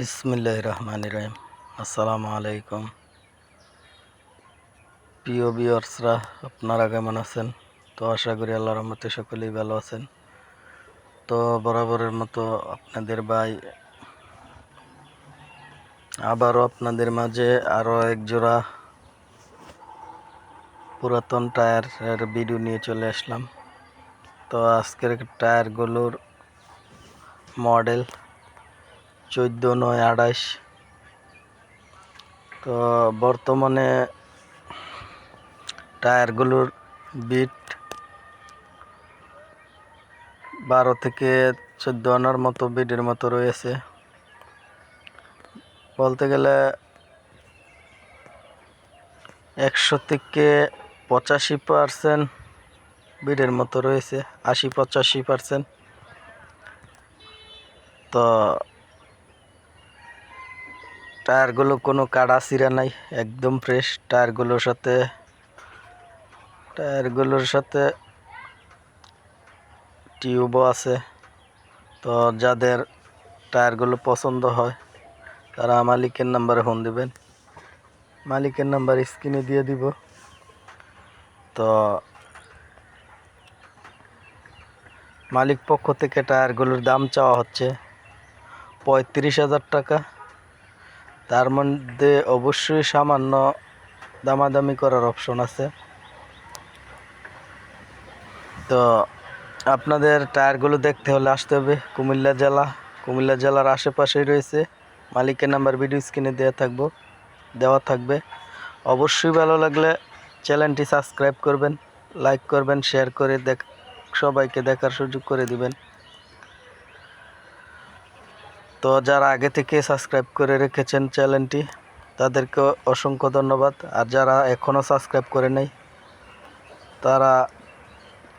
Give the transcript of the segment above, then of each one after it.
বিসমিল্লাহ রহমান রহিম আসসালামু আলাইকুম প্রিয় বিয়ার্সরা আপনারা কেমন আছেন? তো আশা করি আল্লাহ রহমতে সকলেই ভালো আছেন। তো বরাবরের মতো আপনাদের ভাই, আবারও আপনাদের মাঝে আরও এক জোড়া পুরাতন টায়ারের ভিডিও নিয়ে চলে আসলাম। তো আজকের টায়ারগুলোর মডেল চোদ্দ, নয় আড়াইশ তো বর্তমানে টায়ারগুলোর বিট বারো থেকে চোদ্দ আনার মতো বিটের মতো রয়েছে। বলতে গেলে একশো থেকে পঁচাশি পার্সেন্ট বিটের মতো রয়েছে, আশি, পঁচাশি পার্সেন্ট। তো টায়ারগুলো কোনো কাড়া চিরা নাই, একদম ফ্রেশ টায়ারগুলোর সাথে। টায়ারগুলোর সাথে টিউবও আছে। তো যাদের টায়ারগুলো পছন্দ হয়, তারা মালিকের নাম্বারে ফোন দিবেন। মালিকের নাম্বার স্ক্রিনে দিয়ে দিব। তো মালিক পক্ষ থেকে টায়ারগুলোর দাম চাওয়া হচ্ছে পঁয়ত্রিশ হাজার টাকা। তার মধ্যে অবশ্যই সামান্য দামাদামি করার অপশন আছে। তো আপনাদের টায়ারগুলো দেখতে হলে আসতে হবে। কুমিল্লা জেলা, কুমিল্লা জেলার আশেপাশেই রয়েছে। মালিকের নাম্বার ভিডিও স্ক্রিনে দেওয়া থাকব, দেওয়া থাকবে। অবশ্যই ভালো লাগলে চ্যানেলটি সাবস্ক্রাইব করবেন লাইক করবেন শেয়ার করে দেখ সবাইকে দেখার সুযোগ করে দিবেন। তো যারা আগে থেকে সাবস্ক্রাইব করে রেখেছেন চ্যানেলটি, তাদেরকে অসংখ্য ধন্যবাদ। আর যারা এখনও সাবস্ক্রাইব করে নেই, তারা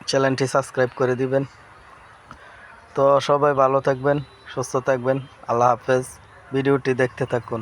চ্যানেলটি সাবস্ক্রাইব করে দিবেন। তো সবাই ভালো থাকবেন, সুস্থ থাকবেন। আল্লাহ হাফেজ। ভিডিওটি দেখতে থাকুন।